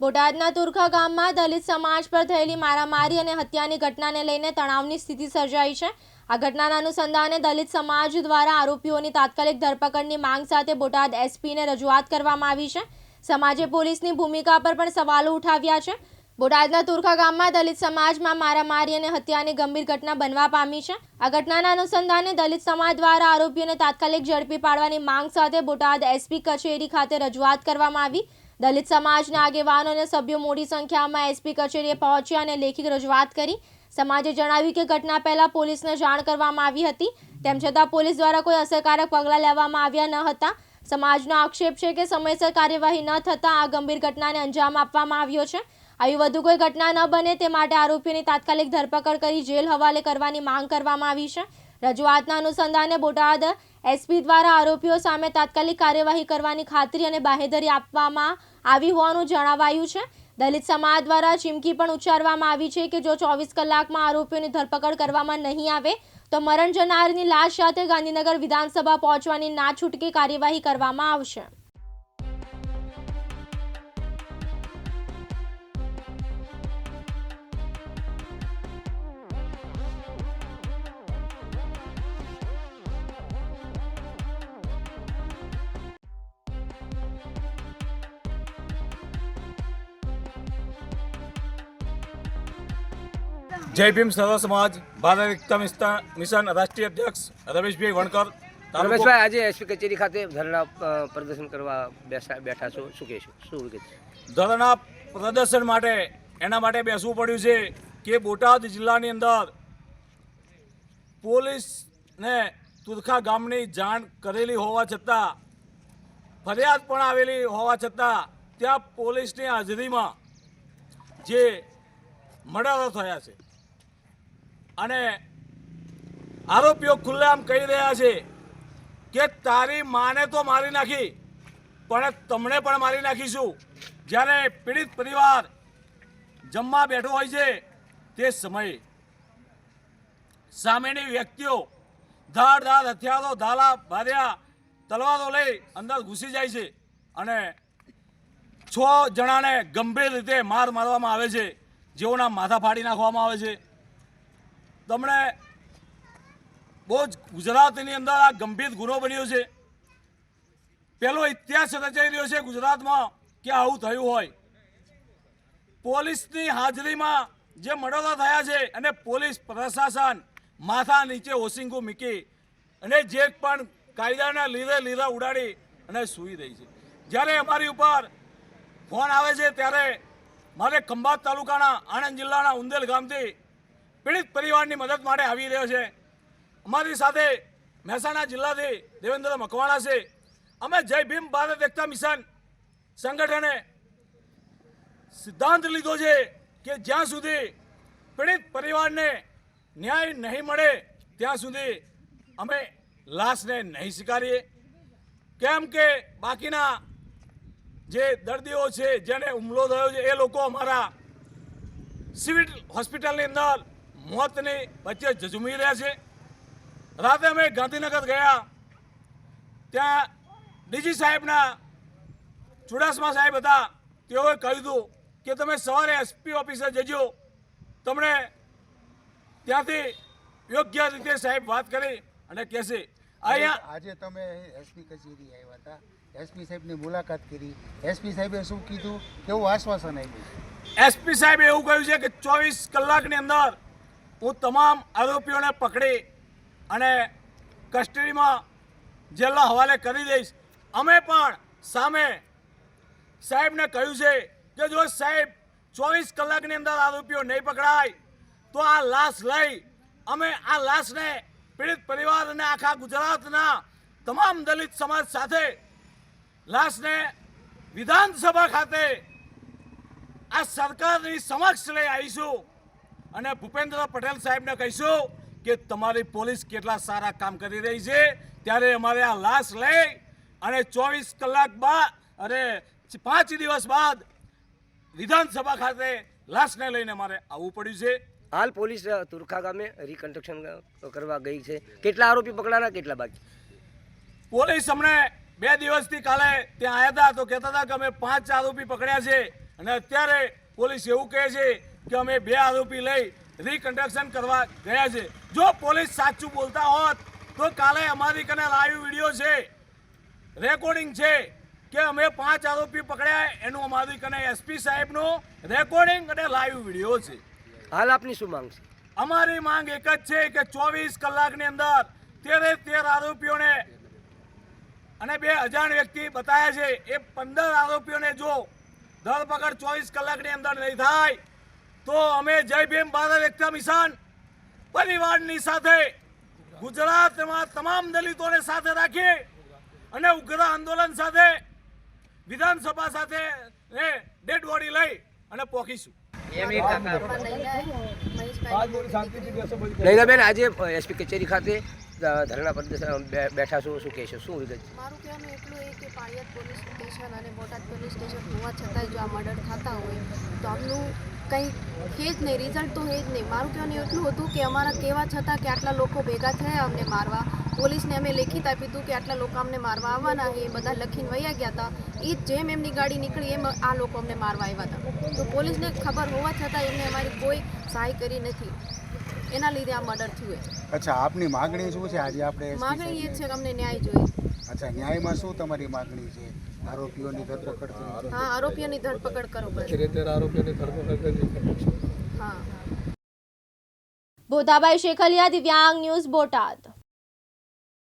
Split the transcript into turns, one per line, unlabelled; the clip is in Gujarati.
બોટાદના તુરખા ગામમાં દલિત સમાજ પર થયેલી મારામારી અને હત્યાની ઘટનાને લઈને તણાવની સ્થિતિ સર્જાઈ છે. આ ઘટનાના અનુસંધાને દલિત સમાજ દ્વારા આરોપીઓની તાત્કાલિક ધરપકડની માંગ સાથે બોટાદ એસપીને રજૂઆત કરવામાં આવી છે. સમાજે પોલીસની ભૂમિકા પર પણ સવાલો ઉઠાવ્યા છે. બોટાદના તુરખા ગામમાં દલિત સમાજમાં મારામારી અને હત્યાની ગંભીર ઘટના બનવા પામી છે. આ ઘટનાના અનુસંધાને દલિત સમાજ દ્વારા આરોપીઓને તાત્કાલિક ઝડપી પાડવાની માંગ સાથે બોટાદ એસપી કચેરી ખાતે રજૂઆત કરવામાં આવી. દલિત સમાજના આગેવાનો અને સભ્યો મોટી સંખ્યામાં એસપી કચેરીએ પહોંચ્યા અને લેખિત રજૂઆત કરી. સમાજે જણાવ્યું કે ઘટના પહેલા પોલીસને જાણ કરવામાં આવી હતી. તેમ છતાં પોલીસ દ્વારા કોઈ અસરકારક પગલાં લેવામાં આવ્યા ન હતા. સમાજનો આક્ષેપ છે કે સમયસર કાર્યવાહી ન થતાં આ ગંભીર ઘટનાને અંજામ આપવામાં આવ્યો છે. આવી વધુ કોઈ ઘટના ન બને તે માટે આરોપીઓની તાત્કાલિક ધરપકડ કરી જેલ હવાલે કરવાની માંગ કરવામાં આવી છે. રજૂઆતના અનુસંધાને બોટાદ એસપી દ્વારા આરોપીઓ સામે તાત્કાલિક કાર્યવાહી કરવાની ખાતરી અને બાહેધરી આપવામાં આવી હોવાનું જણાવાયું છે. દલિત સમાજ દ્વારા ચીમકી પણ ઉચ્ચારવામાં આવી છે કે જો ચોવીસ કલાકમાં આરોપીઓની ધરપકડ કરવામાં નહીં આવે, તો મરણ જનારની લાશ સાથે ગાંધીનગર વિધાનસભા પહોંચવાની ના છૂટકી કાર્યવાહી કરવામાં આવશે.
જય ભીમ સર્વ સમાજ ભારત એકતા મિશન રાષ્ટ્રીય અધ્યક્ષ રમેશભાઈ વણકર
રમેશભાઈ આજે એસપી કચેરી ખાતે ધરણા પ્રદર્શન કરવા બેસા બેઠા છો. શું કહેશો? શું
ધરણા પ્રદર્શન માટે એના માટે બેસવું પડ્યું છે કે બોટાદ જિલ્લાની અંદર પોલીસને તુરખા ગામની જાણ કરેલી હોવા છતાં ફરિયાદ પણ આવેલી હોવા છતાં ત્યાં પોલીસની હાજરીમાં જે મર્ડરો થયા છે અને આરોપીઓ ખુલ્લેઆમ કહી રહ્યા છે કે તારી માને તો મારી નાખી, પણ તમને પણ મારી નાખીશું. જ્યારે પીડિત પરિવાર જમવા બેઠો હોય છે તે સમયે. સામેની વ્યક્તિઓ ધાડ ધાડ હથિયારો ધાલા ભાર્યા તલવારો લઈ અંદર ઘૂસી જાય છે અને છ જણાને ગંભીર રીતે માર મારવામાં આવે છે. જેઓના માથા ફાડી નાખવામાં આવે છે. તમને બહુ જ ગુજરાતની અંદર આ ગંભીર ગુનો બન્યો છે. પેલો ઇતિહાસ રચાઈ રહ્યો છે ગુજરાતમાં કે આવું થયું હોય. પોલીસની હાજરીમાં જે મર્ડરો થયા છે અને પોલીસ પ્રશાસન માથા નીચે ઓસિંગું મૂકી અને જે પણ કાયદાના લીધે લીધા ઉડાડી અને સૂઈ રહી છે. જ્યારે અમારી ઉપર ફોન આવે છે ત્યારે મારે ખંભાત તાલુકાના આણંદ જિલ્લાના ઉંદેલ ગામથી પીડિત પરિવારની મદદ માટે આવી રહ્યો છે. અમારી સાથે મહેસાણા જિલ્લાથી દેવેન્દ્ર મકવાણા છે. અમે જય ભીમ ભારત એકતા મિશન સંગઠને સિદ્ધાંત લીધો છે કે જ્યાં સુધી પીડિત પરિવારને ન્યાય નહીં મળે, ત્યાં સુધી અમે લાશને નહીં સ્વીકારીએ કેમ કે બાકીના જે દર્દીઓ છે, જેને હુમલો થયો છે, એ લોકો અમારા સિવિલ હોસ્પિટલની અંદર મોતની વચ્ચે ઝઝુમી રહ્યા છે. રાતે અમે ગાંધીનગર ગયા. ત્યાં ડીજી સાહેબના ચુડાસમા સાહેબ હતા. તેઓએ કહ્યું હતું કે તમે સવારે એસપી ઓફિસે જજો. તમને ત્યાંથી યોગ્ય રીતે સાહેબ વાત કરી અને કહેશે. અહીંયા
આજે તમે એસપી કચેરી આવ્યા હતા. એસપી સાહેબની મુલાકાત કરી. એસપી સાહેબે શું કીધું? કેવું આશ્વાસન આપ્યું?
એસપી સાહેબે એવું કહ્યું છે કે ચોવીસ કલાકની અંદર હું તમામ આરોપીઓને પકડી અને કસ્ટડીમાં જેલના હવાલે કરી દઈશ. અમે પણ સામે સાહેબને કહ્યું છે કે જો સાહેબ ચોવીસ કલાકની અંદર આરોપીઓ નહીં પકડાય, તો આ લાશ લઈ અમે આ લાશને પીડિત પરિવાર અને આખા ગુજરાતના તમામ દલિત સમાજ સાથે લાશને વિધાનસભા ખાતે આ સરકારની સમક્ષ લઈ આવીશું. અને ભૂપેન્દ્ર પટેલ સાહેબને કહીશું કે તમારી પોલીસ કેટલા સારા કામ કરી રહી છે. ત્યારે અમારે આ લાશ લઈ અને ચોવીસ કલાક બાદ અને પાંચ દિવસ બાદ વિધાનસભા ખાતે લાશને લઈને અમારે આવવું પડ્યું છે.
હાલ પોલીસ તુરખા ગામે રિકન્સ્ટ્રક્શન કરવા ગઈ છે. કેટલા આરોપી પકડાના કેટલા બાકી?
પોલીસ અમને બે દિવસથી કાલે ત્યાં આવ્યા હતા તો કહેતા હતા કે અમે પાંચ આરોપી પકડ્યા છે. અને અત્યારે પોલીસ એવું કહે છે કે અમે બે આરોપી લઈ રિકન્સ્ટ્રક્શન કરવા ગયા છે. જો પોલીસ સાચું બોલતા હોત તો કાલે અમારી કને લાઈવ વીડિયો છે. રેકોર્ડિંગ છે કે અમે પાંચ આરોપી પકડ્યા એનું અમારી કને એસપી સાહેબનું રેકોર્ડિંગ અને લાઈવ વીડિયો છે.
હાલ આપની શું માંગ છે?
અમારી માંગ એક જ છે કે ચોવીસ કલાકની અંદર તેરે તેર આરોપીઓને અને બે અજાણ વ્યક્તિ બતાવ્યા છે. એ પંદર આરોપીઓને જો ધરપકડ ચોવીસ કલાકની અંદર નહીં થાય. તો અમે જય ભીમ ભારત એકતા મિશન પરિવારની સાથે ગુજરાતમાં તમામ દલિતોને સાથે રાખી અને ઉગ્ર આંદોલન સાથે વિધાનસભા સાથે એ ડેડ બોડી લઈ અને પોખીશું.
નૈનાબેન આજે એસપી કચેરી ખાતે ધરણા પર બેઠા છું, શું કહેશો? શું વિગત?
મારું કહેવાનું એટલું એ કે પાળિયાદ પોલીસ સ્ટેશન અને બોટાદ પોલીસ સ્ટેશન હોવા છતાંય જો આ મર્ડર થતા હોય, તો આમનું કંઈ છે જ નહીં, રિઝલ્ટ તો હે જ નહીં. મારું કહેવાનું એટલું હતું કે અમારા કહેવા છતાં કે આટલા લોકો ભેગા થયા, અમને મારવા. પોલીસને અમે લેખિત આપ્યું હતું કે આટલા લોકો અમને મારવા આવવાના એ બધા લખીને વયા ગયા હતા. એ જેમ એમની ગાડી નીકળી, એમ આ લોકો અમને મારવા આવ્યા હતા. તો પોલીસને ખબર હોવા છતાં એમને અમારી કોઈ સહાય કરી નથી. એના લીધે આ મર્ડર થયું
અચ્છા આપની માંગણી શું છે? આજે આપણે
માંગણી એ છે કે અમને ન્યાય જોઈએ.
અચ્છા ન્યાયમાં શું તમારી માંગણી છે? આરોપીઓની ધરપકડ
હા આરોપીઓની ધરપકડ કરો બસ હા.
બોધાભાઈ શેખલિયા દિવ્યાંગ ન્યૂઝ બોટાદ.